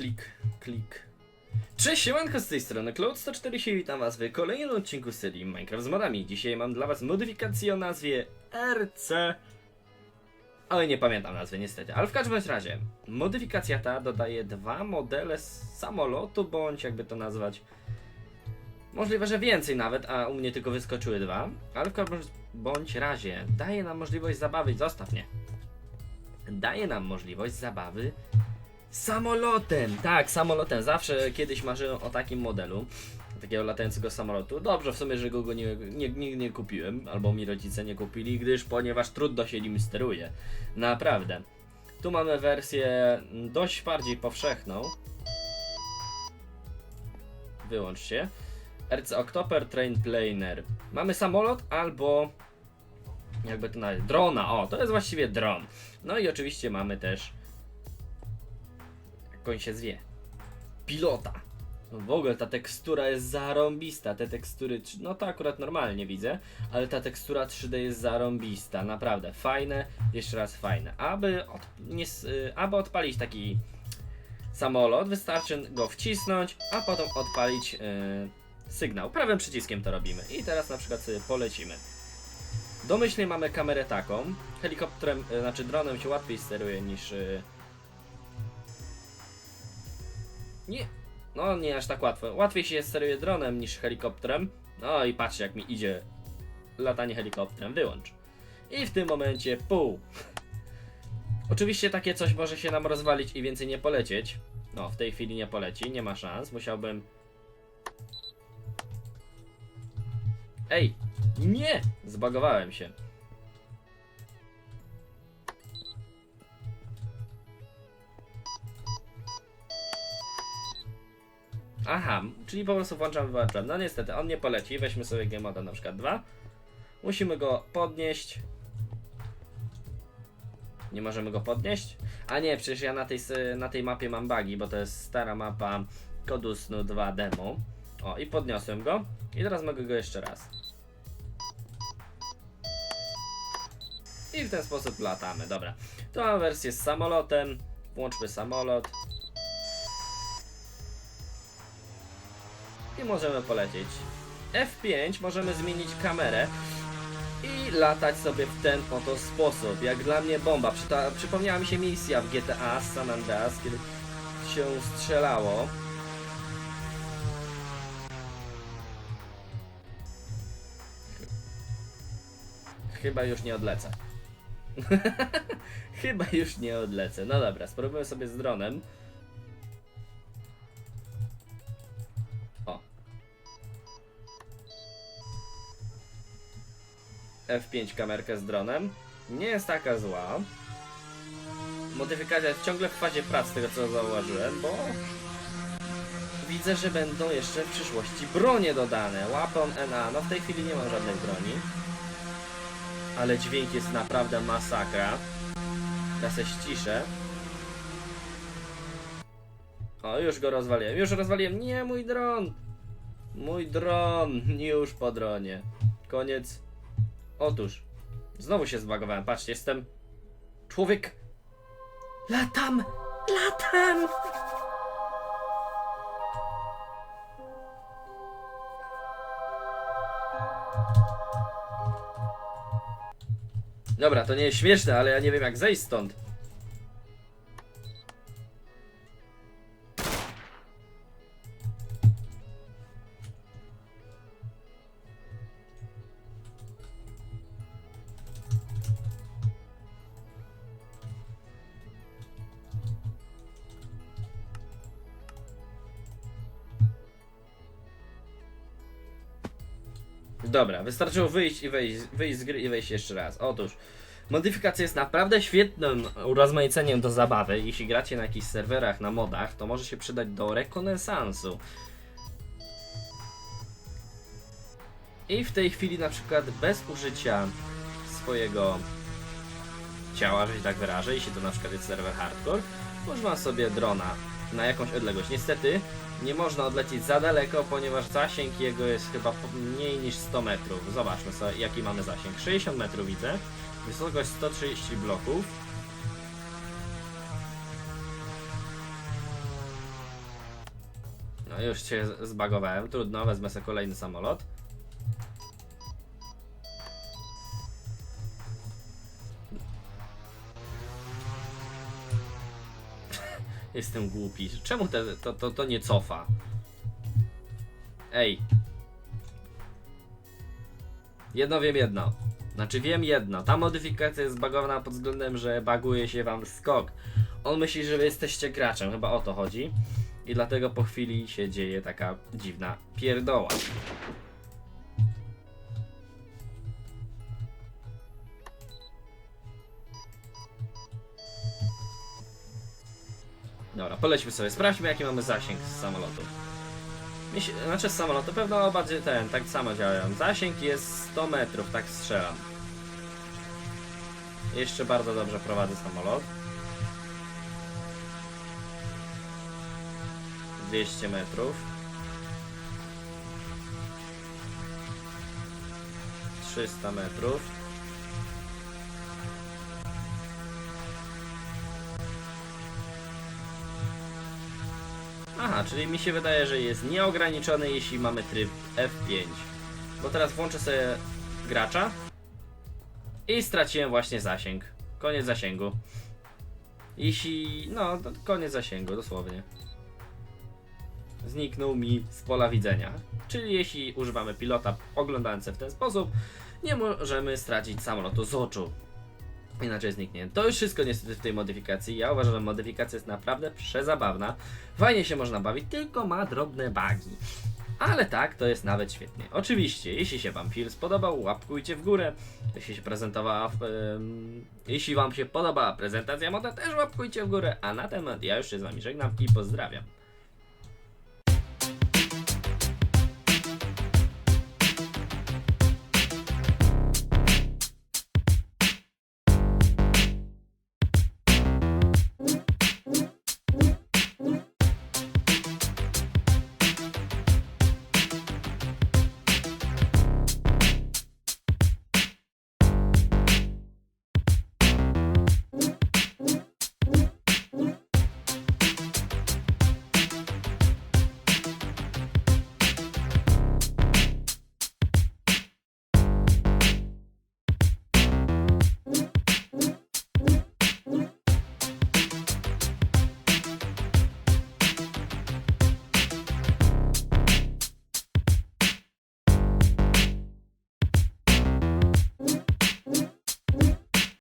klik, klik. Cześć, siemanko z tej strony Cloud140 witam was w kolejnym odcinku serii Minecraft z modami. Dzisiaj mam dla was modyfikację o nazwie RC... Ale nie pamiętam nazwy niestety, ale w każdym razie modyfikacja ta dodaje dwa modele samolotu, bądź jakby to nazwać Możliwe, że więcej nawet, a u mnie tylko wyskoczyły dwa, ale w każdym bądź razie daje nam możliwość zabawy, zostaw mnie. Daje nam możliwość zabawy samolotem. Tak, samolotem. Zawsze kiedyś marzyłem o takim modelu, takiego latającego samolotu. Dobrze w sumie, że go, go nie, nie, nie, nie kupiłem, albo mi rodzice nie kupili, gdyż ponieważ trudno się nim steruje. Naprawdę. Tu mamy wersję dość bardziej powszechną. Wyłącz się. RC Octoper Train Planer. Mamy samolot albo jakby to nazwać, drona. O, to jest właściwie dron. No i oczywiście mamy też on się zwie. Pilota. No w ogóle ta tekstura jest zarąbista. Te tekstury, no to akurat normalnie widzę, ale ta tekstura 3D jest zarąbista. Naprawdę fajne, jeszcze raz fajne. Aby, od, nie, y, aby odpalić taki samolot, wystarczy go wcisnąć, a potem odpalić y, sygnał. Prawym przyciskiem to robimy. I teraz na przykład sobie polecimy. Domyślnie mamy kamerę taką. Helikopterem, y, znaczy dronem się łatwiej steruje niż. y, Nie. No nie aż tak łatwo. Łatwiej się steruje dronem niż helikopterem. No i patrzcie jak mi idzie latanie helikopterem. Wyłącz. I w tym momencie pół. Oczywiście takie coś może się nam rozwalić i więcej nie polecieć. No, w tej chwili nie poleci, nie ma szans. Musiałbym Ej! Nie! Zbagowałem się. Aha, czyli po prostu włączam wyłączam. No niestety, on nie poleci. Weźmy sobie game moda na przykład 2. Musimy go podnieść. Nie możemy go podnieść? A nie, przecież ja na tej, na tej mapie mam bugi, bo to jest stara mapa kodu snu 2 demo. O, i podniosłem go. I teraz mogę go jeszcze raz. I w ten sposób latamy. Dobra. To wersję z samolotem. Włączmy samolot. I możemy polecieć. F5 możemy zmienić kamerę i latać sobie w ten oto sposób. Jak dla mnie bomba. Przyta- przypomniała mi się misja w GTA San Andreas, kiedy się strzelało. Chyba już nie odlecę. Chyba już nie odlecę. No dobra, spróbujmy sobie z dronem. F5 kamerkę z dronem. Nie jest taka zła. Modyfikacja jest ciągle w fazie prac, z tego co zauważyłem, bo widzę, że będą jeszcze w przyszłości bronie dodane. Weapon NA. No w tej chwili nie mam żadnej broni ale dźwięk jest naprawdę masakra. Ja se ściszę. O, już go rozwaliłem, już rozwaliłem. Nie, mój dron! Mój dron, już po dronie. Koniec. Otóż, znowu się zbagowałem. Patrzcie, jestem człowiek. Latam! Latam! Dobra, to nie jest śmieszne, ale ja nie wiem jak zejść stąd. Dobra, wystarczyło wyjść i wejść, wyjść z gry i wejść jeszcze raz. Otóż, modyfikacja jest naprawdę świetnym urozmaiceniem do zabawy. Jeśli gracie na jakichś serwerach, na modach, to może się przydać do rekonesansu. I w tej chwili na przykład bez użycia swojego ciała, że się tak wyrażę, jeśli to na przykład jest serwer hardcore, używam sobie drona na jakąś odległość. Niestety nie można odlecieć za daleko, ponieważ zasięg jego jest chyba mniej niż 100 metrów. Zobaczmy sobie jaki mamy zasięg. 60 metrów widzę, wysokość 130 bloków. No już się zbagowałem, trudno, wezmę sobie kolejny samolot. Jestem głupi. Czemu te, to, to, to nie cofa? Ej. Jedno wiem jedno. Znaczy wiem jedno. Ta modyfikacja jest zbagowana pod względem, że baguje się wam skok. On myśli, że wy jesteście graczem. Chyba o to chodzi. I dlatego po chwili się dzieje taka dziwna pierdoła. Dobra, polećmy sobie. Sprawdźmy jaki mamy zasięg z samolotu. Znaczy z samolotu pewno bardziej ten, tak samo działają. Zasięg jest 100 metrów, tak strzelam. Jeszcze bardzo dobrze prowadzę samolot. 200 metrów. 300 metrów. Aha, czyli mi się wydaje, że jest nieograniczony, jeśli mamy tryb F5. Bo teraz włączę sobie gracza i straciłem właśnie zasięg. Koniec zasięgu. Jeśli. No, koniec zasięgu, dosłownie. Zniknął mi z pola widzenia. Czyli jeśli używamy pilota oglądając w ten sposób, nie możemy stracić samolotu z oczu. Inaczej zniknie. To już wszystko niestety w tej modyfikacji. Ja uważam, że modyfikacja jest naprawdę przezabawna. Fajnie się można bawić, tylko ma drobne bugi. Ale tak, to jest nawet świetnie. Oczywiście, jeśli się Wam film spodobał, łapkujcie w górę. Jeśli się prezentowała, jeśli Wam się podobała prezentacja moda, też łapkujcie w górę. A na temat ja już się z Wami żegnam i pozdrawiam.